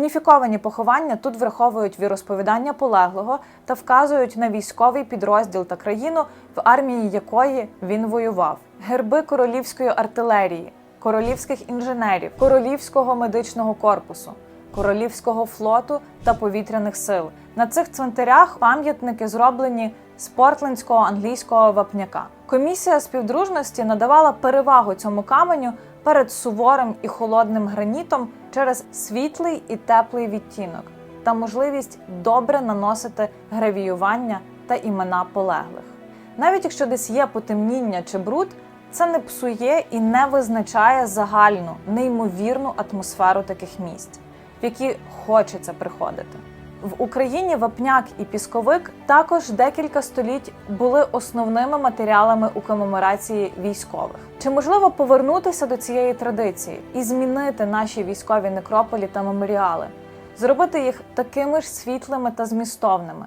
Уніфіковані поховання тут враховують віросповідання полеглого та вказують на військовий підрозділ та країну, в армії якої він воював. Герби королівської артилерії, королівських інженерів, королівського медичного корпусу, королівського флоту та повітряних сил. На цих цвинтарях пам'ятники зроблені з портлендського англійського вапняка. Комісія співдружності надавала перевагу цьому каменю перед суворим і холодним гранітом через світлий і теплий відтінок та можливість добре наносити гравіювання та імена полеглих. Навіть якщо десь є потемніння чи бруд, це не псує і не визначає загальну, неймовірну атмосферу таких місць, в які хочеться приходити. В Україні вапняк і пісковик також декілька століть були основними матеріалами у комеморації військових. Чи можливо повернутися до цієї традиції і змінити наші військові некрополі та меморіали, зробити їх такими ж світлими та змістовними?